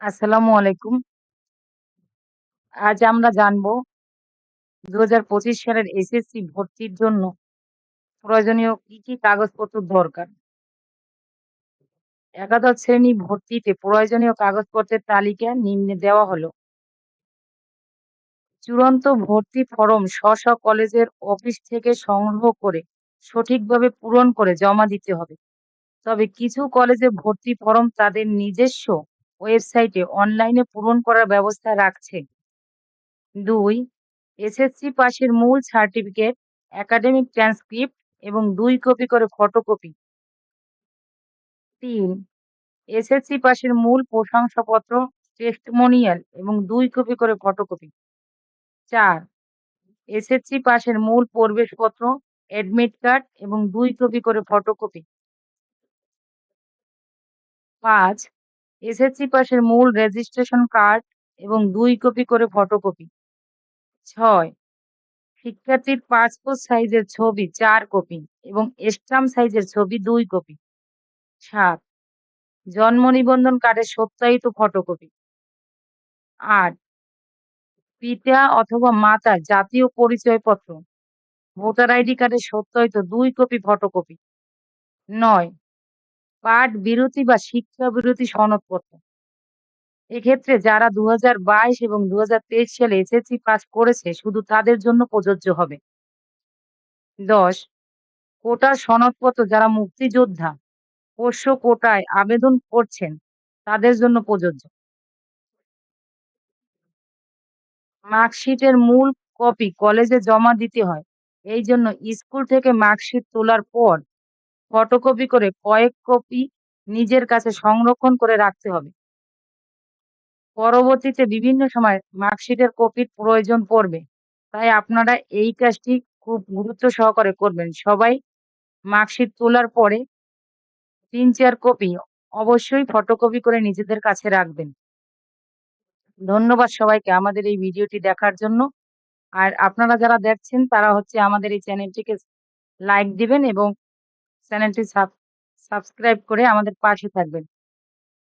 আসসালামু আলাইকুম। আজ আমরা জানব ২০২৫ সালের এসএসসি ভর্তির জন্য প্রয়োজনীয় কি, কি কাগজপত্র দরকার? একাদশ শ্রেণি ভর্তিতে প্রয়োজনীয় কাগজপত্রের তালিকা নিম্নে দেওয়া হলো। চূড়ান্ত ভর্তি ফরম স্ব, স্ব কলেজের অফিস থেকে সংগ্রহ করে সঠিকভাবে পূরণ করে জমা দিতে হবে। তবে কিছু কলেজে ভর্তি ফরম তাদের নিজস্ব ওয়েবসাইটে অনলাইনে পূরণ করার ব্যবস্থা রাখছে। দুই এসএসসি পাশের মূল সার্টিফিকেট, একাডেমিক ট্রান্সক্রিপ্ট এবং দুই কপি করে ফটোকপি। তিন এসএসসি পাশের মূল প্রশংসাপত্র, টেস্টিমোনিয়াল এবং দুই কপি করে ফটোকপি। চার এসএসসি পাশের মূল প্রবেশপত্র, অ্যাডমিট কার্ড এবং দুই কপি করে ফটোকপি। ৫. এসএসসি পাশের মূল রেজিস্ট্রেশন কার্ড এবং দুই কপি করে ফটোকপি। ছয় শিক্ষার্থীর পাসপোর্ট সাইজের ছবি চার কপি এবং স্ট্যাম্প সাইজের ছবি দুই কপি। সাত জন্ম নিবন্ধন কার্ডের সত্যায়িত ফটোকপি। ৮. পিতা অথবা মাতার জাতীয় পরিচয়পত্র, ভোটার আইডি কার্ডের সত্যায়িত দুই কপি ফটোকপি। ৯. পাঠ বিরতি বা শিক্ষা বিরতি সনদপত্র। এক্ষেত্রে যারা দু ২০২২ এবং ২০২৩ সালে এসএসসি পাস করেছে শুধু তাদের জন্য প্রযোজ্য হবে। ১০. কোটার সনদপত্র যারা মুক্তিযোদ্ধা, পোষ্য কোটায় আবেদন করছেন তাদের জন্য প্রযোজ্য। মার্কশিটের মূল কপি কলেজে জমা দিতে হয়। এই জন্য স্কুল থেকে মার্কশিট তোলার পর ফটোকপি করে কয়েক কপি নিজের কাছে সংরক্ষণ করে রাখতে হবে। পরবর্তীতে বিভিন্ন সময় মার্কশিটের কপির প্রয়োজন পড়বে। তাই আপনারা এই কাজটি খুব গুরুত্ব সহকারে করবেন। সবাই মার্কশিট তোলার পরে ৩-৪ কপি অবশ্যই ফটোকপি করে নিজেদের কাছে রাখবেন। ধন্যবাদ সবাইকে আমাদের এই ভিডিওটি দেখার জন্য। আর আপনারা যারা দেখছেন তারা হচ্ছে আমাদের এই চ্যানেলটিকে লাইক দিবেন এবং চ্যানেলটি সাব সাবস্ক্রাইব করে আমাদের পাশে থাকবেন।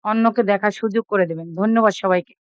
অন্যকে দেখার সুযোগ করে দেবেন। ধন্যবাদ সবাইকে।